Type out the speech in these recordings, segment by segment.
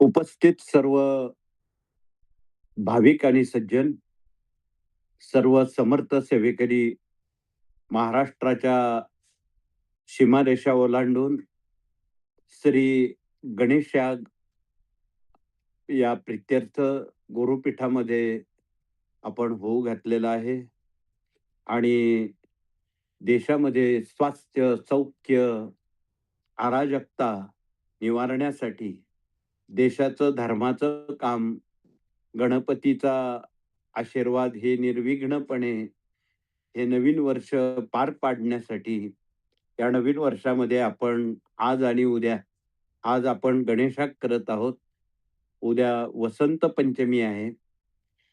उपस्थित सर्व भाविक आणि सज्जन सर्व समर्थ सेवेकरी महाराष्ट्राच्या सीमारेषा ओलांडून श्री गणेश याग या प्रित्यर्थ गुरुपीठामध्ये आपण होऊ घातलेला आहे आणि देशामध्ये स्वास्थ्य सौख्य अराजकता निवारण्यासाठी देशाचं धर्माचं काम गणपतीचा आशीर्वाद हे निर्विघ्नपणे हे नवीन वर्ष पार पाडण्यासाठी या नवीन वर्षामध्ये आपण आज आणि उद्या आज आपण गणेशाक करत आहोत. उद्या वसंत पंचमी आहे.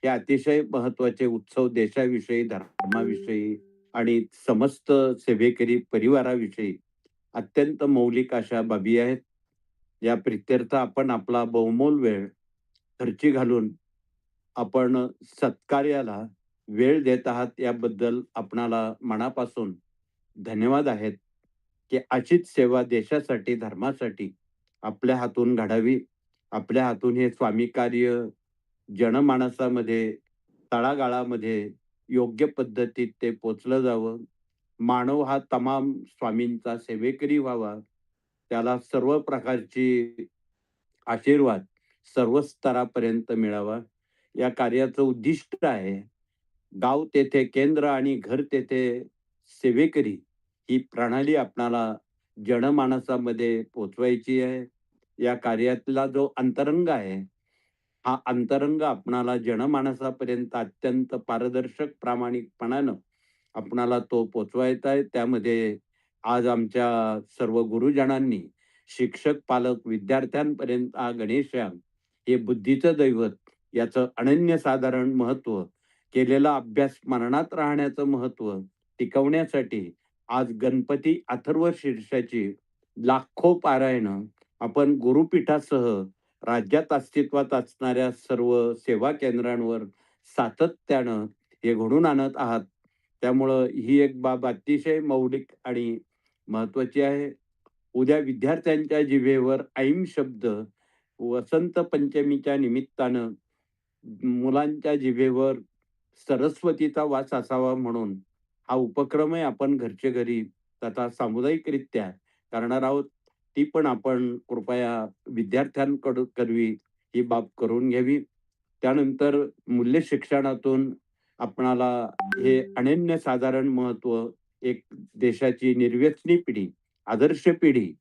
हे अतिशय महत्त्वाचे उत्सव देशाविषयी धर्माविषयी आणि समस्त सेवेकरी परिवाराविषयी अत्यंत मौलिक अशा बाबी आहेत या प्रित्यर्थ आपण आपला बहुमोल वेळ खर्ची घालून आपण सत्कार्याला वेळ देत आहात याबद्दल आपणाला मनापासून धन्यवाद आहेत की अशीच सेवा देशासाठी धर्मासाठी आपल्या हातून घडावी आपल्या हातून हे स्वामी कार्य जनमानसामध्ये तळागाळामध्ये योग्य पद्धतीत ते पोचलं जावं. मानव हा तमाम स्वामींचा सेवेकरी व्हावा त्याला सर्व प्रकारची आशीर्वाद सर्व स्तरापर्यंत मिळावा. या कार्याचं उद्दिष्ट आहे गाव तेथे केंद्र आणि घर तेथे सेवेकरी ही प्रणाली आपणाला जनमानसामध्ये पोचवायची आहे. या कार्यातला जो अंतरंग आहे हा अंतरंग आपणाला जनमानसापर्यंत अत्यंत पारदर्शक प्रामाणिकपणानं आपणाला तो पोचवायचा आहे. त्यामध्ये आज आमच्या सर्व गुरुजनांनी शिक्षक पालक विद्यार्थ्यांपर्यंत हा गणेशयान हे बुद्धीचं दैवत याचं अनन्यसाधारण महत्त्व केलेला अभ्यास स्मरणात राहण्याचं महत्त्व टिकवण्यासाठी आज गणपती अथर्व शीर्षाची लाखो पारायणं आपण गुरुपीठासह राज्यात अस्तित्वात असणाऱ्या सर्व सेवा केंद्रांवर सातत्यानं हे घडून आणत आहात. त्यामुळं ही एक बाब अतिशय मौलिक आणि महत्वाची आहे. उद्या विद्यार्थ्यांच्या जिभेवर ऐम शब्द वसंत पंचमीच्या निमित्तानं मुलांच्या जिभेवर सरस्वतीचा वास असावा म्हणून हा उपक्रमही आपण घरचे घरी तथा सामुदायिकरित्या करणार आहोत. ती पण आपण कृपया विद्यार्थ्यांकडून करवी ही बाब करून घ्यावी. त्यानंतर मूल्य शिक्षणातून आपणाला हे अनन्य साधारण महत्त्व एक देशाची निर्व्यसनी पिढी आदर्श पिढी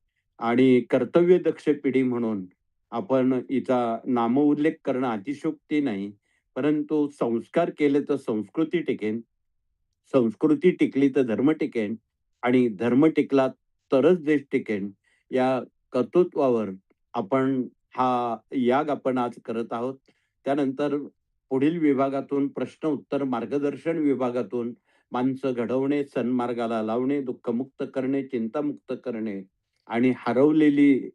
आणि कर्तव्य दक्ष पिढी म्हणून आपण हिचा नामउल्लेख करणं अतिशोक्ती नाही परंतु संस्कार केले तर संस्कृती टिकेन संस्कृती टिकली तर धर्म टिकेन आणि धर्म टिकला तरच देश टिकेन या कर्तृत्वावर आपण हा याग आपण आज करत आहोत. त्यानंतर पुढील विभागातून प्रश्न उत्तर मार्गदर्शन विभागातून माणसं घडवणे सन्मार्गाला लावणे दुःखमुक्त करणे चिंतामुक्त करणे आणि हरवलेली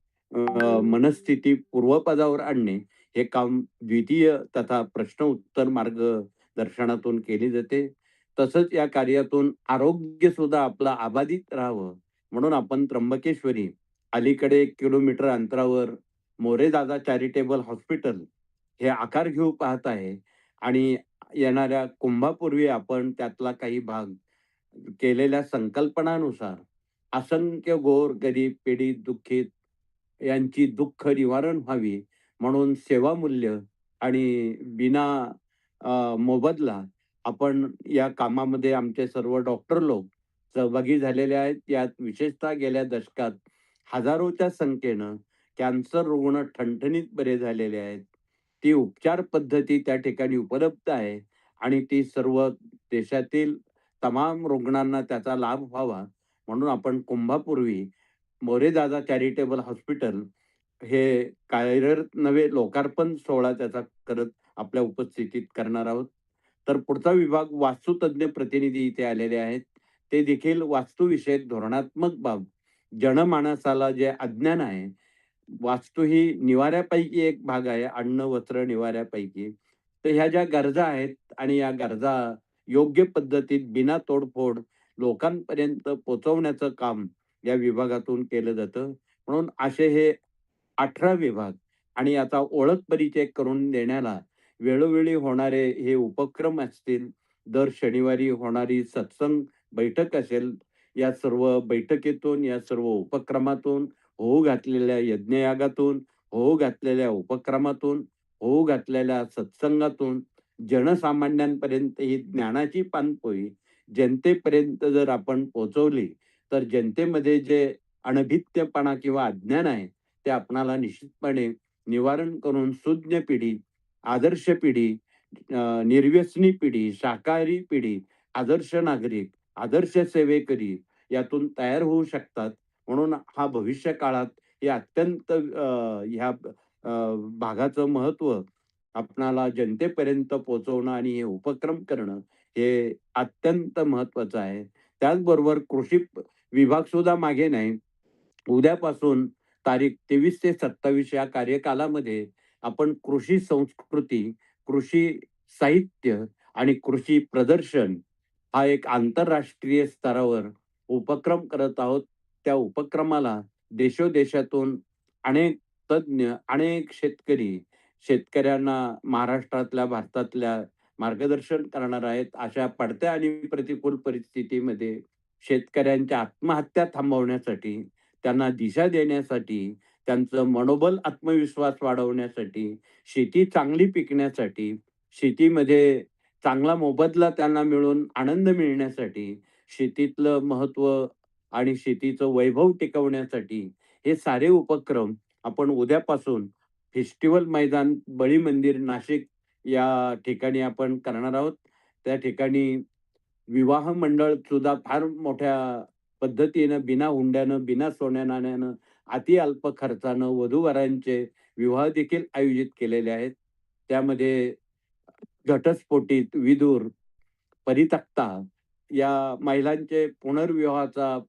मनस्थिती पूर्वपदावर आणणे हे काम द्वितीय तथा प्रश्न उत्तर मार्गदर्शनातून केली जाते. तसंच या कार्यातून आरोग्य सुद्धा आपलं अबाधित राहावं. म्हणून आपण त्र्यंबकेश्वरी अलीकडे एक किलोमीटर अंतरावर मोरेदादा चॅरिटेबल हॉस्पिटल हे आकार घेऊ पाहत आहे आणि येणाऱ्या कुंभापूर्वी आपण त्यातला काही भाग केलेल्या संकल्पनानुसार असंख्य गोर गरीब पीडित दुःखित यांची दुःख निवारण व्हावी म्हणून सेवामूल्य आणि बिना मोबदला आपण या कामामध्ये आमचे सर्व डॉक्टर लोक सहभागी झालेले आहेत. यात विशेषतः गेल्या दशकात हजारोच्या संख्येनं कॅन्सर रुग्ण ठणठणीत बरे झालेले आहेत. ती उपचार पद्धती त्या ठिकाणी उपलब्ध आहे आणि ती सर्व देशातील तमाम रुग्णांना त्याचा लाभ व्हावा. म्हणून आपण कुंभापूर्वी मोरेदादा चॅरिटेबल हॉस्पिटल हे कार्यरत नवे लोकार्पण सोहळा त्याचा करत आपल्या उपस्थितीत करणार आहोत. तर पुढचा विभाग वास्तुतज्ञ प्रतिनिधी इथे आलेले आहेत. ते देखील वास्तुविषयक धोरणात्मक बाब जनमानसाला जे अज्ञान आहे वास्तू ही निवाऱ्यापैकी एक भाग आहे अन्न वस्त्र निवाऱ्यापैकी तर ह्या ज्या गरजा आहेत आणि या गरजा योग्य पद्धतीत बिना तोडफोड लोकांपर्यंत पोचवण्याचं काम या विभागातून केलं जातं. म्हणून असे हे 18 विभाग आणि याचा ओळख परिचय करून देण्याला वेळोवेळी होणारे हे उपक्रम असतील, दर शनिवारी होणारी सत्संग बैठक असेल, या सर्व बैठकीतून, या सर्व उपक्रमातून, होऊ घातलेल्या यज्ञयागातून, होऊ घातलेल्या उपक्रमातून, होऊ घातलेल्या सत्संगातून जनसामान्यांपर्यंत ही ज्ञानाची पानपोई जनतेपर्यंत जर आपण पोचवली तर जनतेमध्ये जे अनभित्यपणा किंवा अज्ञान आहे, ते आपणाला निश्चितपणे निवारण करून सुज्ञ पिढी, आदर्श पिढी, निर्व्यसनी पिढी, शाकाहारी पिढी, आदर्श नागरिक, आदर्श सेवेकरी यातून तयार होऊ शकतात. म्हणून हा भविष्य काळात हे अत्यंत ह्या भागाचं महत्त्व आपणाला जनतेपर्यंत पोहोचवणं आणि हे उपक्रम करणं हे अत्यंत महत्त्वाचं आहे. त्याचबरोबर कृषी विभाग सुद्धा मागे नाही. उद्यापासून तारीख 23 ते 27 या कार्यकालामध्ये आपण कृषी संस्कृती, कृषी साहित्य आणि कृषी प्रदर्शन हा एक आंतरराष्ट्रीय स्तरावर उपक्रम करत आहोत. त्या उपक्रमाला देशोदेशातून अनेक तज्ञ, अनेक शेतकरी, शेतकऱ्यांना महाराष्ट्रातल्या, भारतातल्या मार्गदर्शन करणार आहेत. अशा पडत्या आणि प्रतिकूल परिस्थितीमध्ये शेतकऱ्यांच्या आत्महत्या थांबवण्यासाठी, त्यांना दिशा देण्यासाठी, त्यांचं मनोबल, आत्मविश्वास वाढवण्यासाठी, शेती चांगली पिकण्यासाठी, शेतीमध्ये चांगला मोबदला त्यांना मिळून आनंद मिळण्यासाठी, शेतीतलं महत्त्व आणि शेतीचं वैभव टिकवण्यासाठी हे सारे उपक्रम आपण उद्यापासून फेस्टिवल मैदान, बळी मंदिर, नाशिक या ठिकाणी आपण करणार आहोत. त्या ठिकाणी विवाह मंडळ सुद्धा फार मोठ्या पद्धतीनं बिना हुंड्यानं, बिना सोन्या-नाण्यानं, अति अल्प खर्चानं वधू-वरांचे विवाह देखील आयोजित केलेले आहेत. त्यामध्ये घटस्फोटीत विदूर, परितक्ता या महिलांचे पुनर्विवाहाचा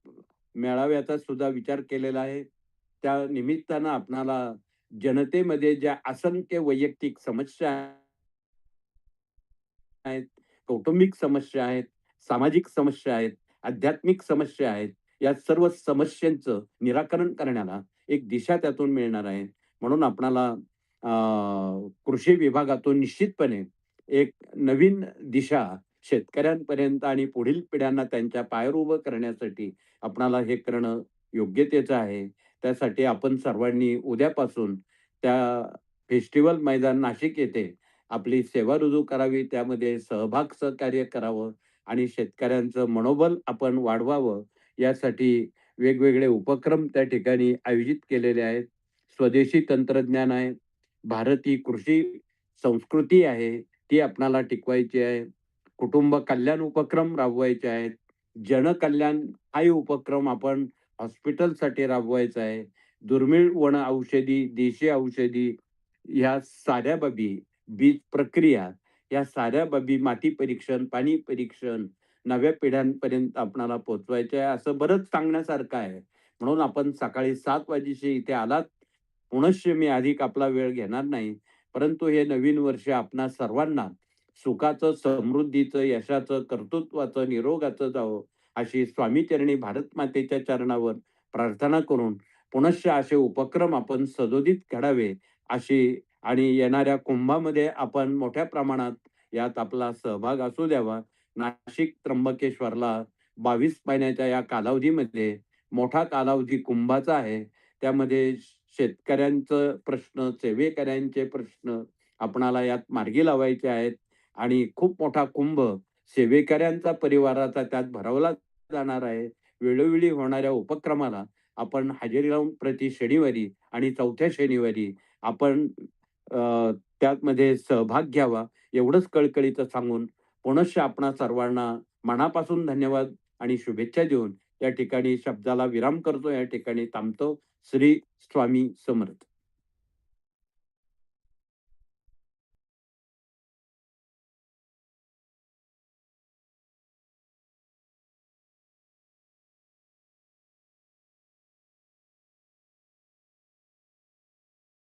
मेळाव्याचा सुद्धा विचार केलेला आहे. त्या निमित्तानं आपणाला जनतेमध्ये ज्या असंख्य वैयक्तिक समस्या आहेत, कौटुंबिक समस्या आहेत, सामाजिक समस्या आहेत, आध्यात्मिक समस्या आहेत. या सर्व समस्यांचं निराकरण करण्याला एक दिशा त्यातून मिळणार आहे. म्हणून आपणाला कृषी विभागातून निश्चितपणे एक नवीन दिशा शेतकऱ्यांपर्यंत आणि पुढील पिढ्यांना त्यांच्या पायावर उभं करण्यासाठी आपणाला हे करणं योग्यतेचं आहे. त्यासाठी आपण सर्वांनी उद्यापासून त्या फेस्टिवल मैदान नाशिक येथे आपली सेवा रुजू करावी, त्यामध्ये सहभाग सहकार्य करावं आणि शेतकऱ्यांचं मनोबल आपण वाढवावं, यासाठी वेगवेगळे उपक्रम त्या ठिकाणी आयोजित केलेले आहेत. स्वदेशी तंत्रज्ञान आहे, भारतीय कृषी संस्कृती आहे, ती आपणाला टिकवायची आहे. कुटुंब कल्याण उपक्रम राबवायचे आहेत. जनकल्याण हा उपक्रम आपण हॉस्पिटलसाठी राबवायचा आहे. दुर्मिळ वन औषधी, देशी औषधी ह्या साऱ्या बाबी, बीज प्रक्रिया या साऱ्या बाबी, माती परीक्षण, पाणी परीक्षण नव्या पिढ्यांपर्यंत आपणाला पोचवायचं आहे. असं बरंच सांगण्यासारखं आहे. म्हणून आपण सकाळी सात वाजेशी इथे आलात. पुनश्च मी अधिक आपला वेळ घेणार नाही. परंतु हे नवीन वर्ष आपणा सर्वांना सुखाचं, समृद्धीचं, यशाचं, कर्तृत्वाचं, निरोगाचं जावं अशी स्वामीचरणी भारतमातेच्या चरणावर प्रार्थना करून पुनश्च असे उपक्रम आपण सदोदित घडावे, अशी आणि येणाऱ्या कुंभामध्ये आपण मोठ्या प्रमाणात यात आपला सहभाग असू द्यावा. नाशिक त्र्यंबकेश्वरला 22 महिन्याच्या या कालावधीमध्ये मोठा कालावधी कुंभाचा आहे. त्यामध्ये शेतकऱ्यांचं प्रश्न, सेवेकऱ्यांचे प्रश्न आपणाला यात मार्गी लावायचे आहेत आणि खूप मोठा कुंभ सेवेकऱ्यांचा, परिवाराचा त्यात भरवला जाणार आहे. वेळोवेळी होणाऱ्या उपक्रमाला आपण हजेरी लावून प्रति शनिवारी आणि चौथ्या शनिवारी आपण त्यामध्ये सहभाग घ्यावा, एवढंच कळकळीचं सांगून पुनश्च आपणा सर्वांना मनापासून धन्यवाद आणि शुभेच्छा देऊन या ठिकाणी शब्दाला विराम करतो. या ठिकाणी थांबतो. श्री स्वामी समर्थ.